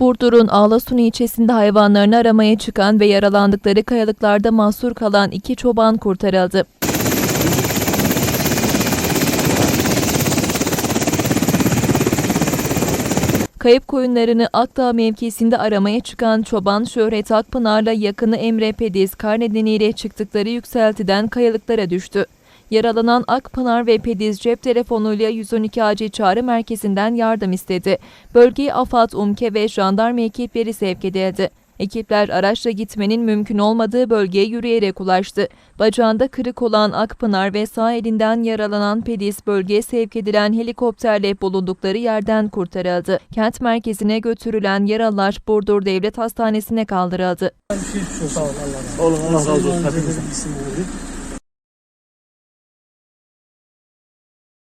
Burdur'un Ağlasun ilçesinde hayvanlarını aramaya çıkan ve yaralandıkları kayalıklarda mahsur kalan iki çoban kurtarıldı. Kayıp koyunlarını Akdağ mevkisinde aramaya çıkan çoban Şöhret Akpınar'la yakını Emre Pediz kar nedeniyle çıktıkları yükseltiden kayalıklara düştü. Yaralanan Akpınar ve Pediz cep telefonuyla 112 acil çağrı merkezinden yardım istedi. Bölgeye AFAD, UMKE ve jandarma ekipleri sevk edildi. Ekipler araçla gitmenin mümkün olmadığı bölgeye yürüyerek ulaştı. Bacağında kırık olan Akpınar ve sağ elinden yaralanan Pedis bölgeye sevk edilen helikopterle bulundukları yerden kurtarıldı. Kent merkezine götürülen yaralılar Burdur Devlet Hastanesi'ne kaldırıldı. Oğlum Allah razı olsun.